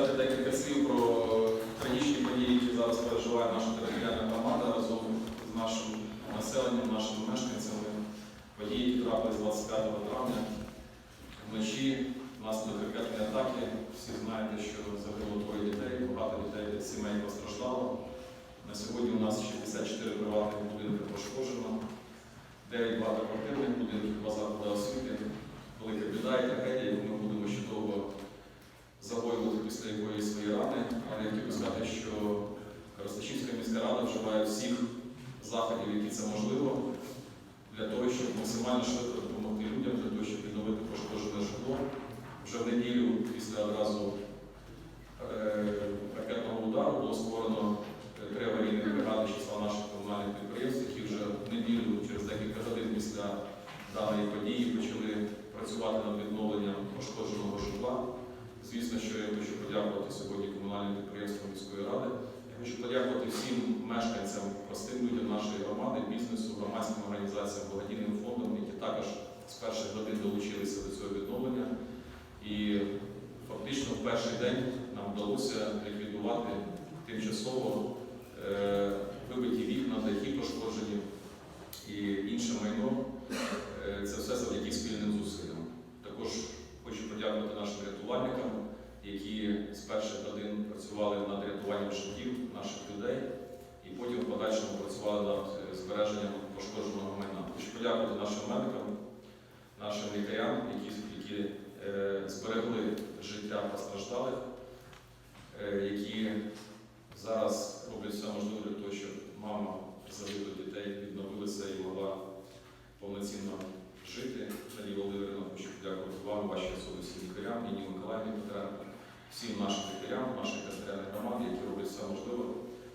сказати декілька слів про трагічні події, які зараз переживає наша територіальна громада разом з нашим населенням, нашими мешканцями. Події, які трапились 25 травня вночі внаслідок ракетної атаки. Всі знаєте, що загинуло троє дітей, багато дітей сімей постраждало. На сьогодні у нас 64 Коростачівська рада вживає всіх заходів, які це можливо, для того, щоб максимально швидко допомогти людям, для того, щоб відновити пошкоджене житло. Вже в неділю після одразу е, ракетного удару було створено е, три аварійні бригади числа наших комунальних підприємств, які вже в неділю, через декілька годин після даної події, почали працювати над відновленням пошкодженого житла. Звісно, що я хочу подякувати сьогодні комунальним підприємствам міської ради. Хочу подякувати всім мешканцям, простим людям нашої громади, бізнесу, громадським організаціям, благодійним фондам, які також з перших годин долучилися до цього відновлення. І фактично в перший день нам вдалося ліквідувати тимчасово е, вибиті вікна, дахи пошкоджені і інше майно. Е, Це все завдяки спільним зусиллям. Також хочу подякувати нашим рятувальникам, які з перших годин працювали над рятуванням життів наших людей і потім в подальшому працювали над збереженням пошкодженого майна. Хочу подякувати нашим медикам, нашим лікарям, які, які е, зберегли життя постраждалих, е, які зараз роблять все можливе всім нашим лікарям, нашій територіальній громаді, які роблять все можливе,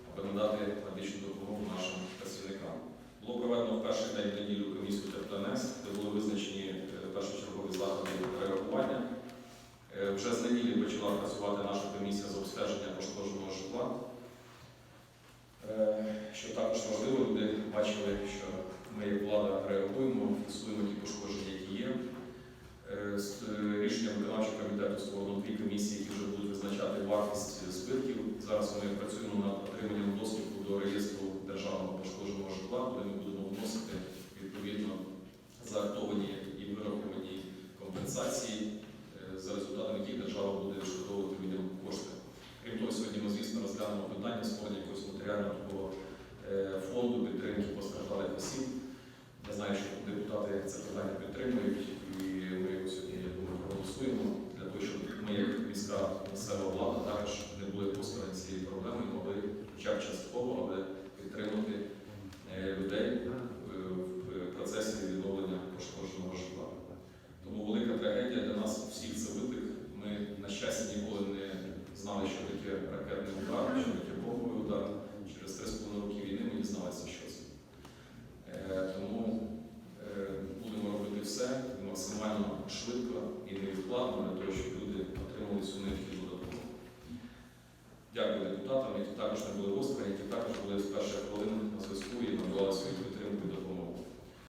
аби надати медичну допомогу нашим працівникам. Було проведено в перший день неділю комісію ТЕПТНС, де були визначені е, першочергові заходи реагування. Е, Вже з неділі почала працювати наша комісія з обстеження пошкодженого житла. Е, Що також важливо, люди бачили, що ми як влада реагуємо, фіксуємо ті пошкодження, Е, З рішенням виконавчого комітету створено дві комісії, які вже будуть визначати вартість збитків. Зараз ми працюємо над отриманням доступу до реєстру державного пошкодженого житла, куди ми будемо вносити відповідно заактовані і вираховані компенсації, е, за результатами яких держава буде відшкодовувати людям кошти. Крім того, сьогодні ми, звісно, розглянемо питання створення якогось матеріального е, фонду підтримки постраждалих осіб. Я знаю, що депутати це питання підтримують, і ми його сьогодні, я думаю, проголосуємо для того, щоб ми, як міська місцева влада, також не були постороні цієї проблеми могли хоча б частково, але підтримати е, людей е, в процесі відновлення пошкодженого житла. Тому велика трагедія для нас всіх виклик. Ми, на щастя, ніколи не знали, що таке ракетний удар, що таке бомбовий удар. Через 3,5 роки війни ми дізналися, що це. Е, Тому будемо робити все максимально швидко і невідкладно для того, щоб люди отримали цю необхідну допомогу. Дякую депутатам, які також не були роздані, які також були з перших хвилин на зв'язку і надавали свою підтримку.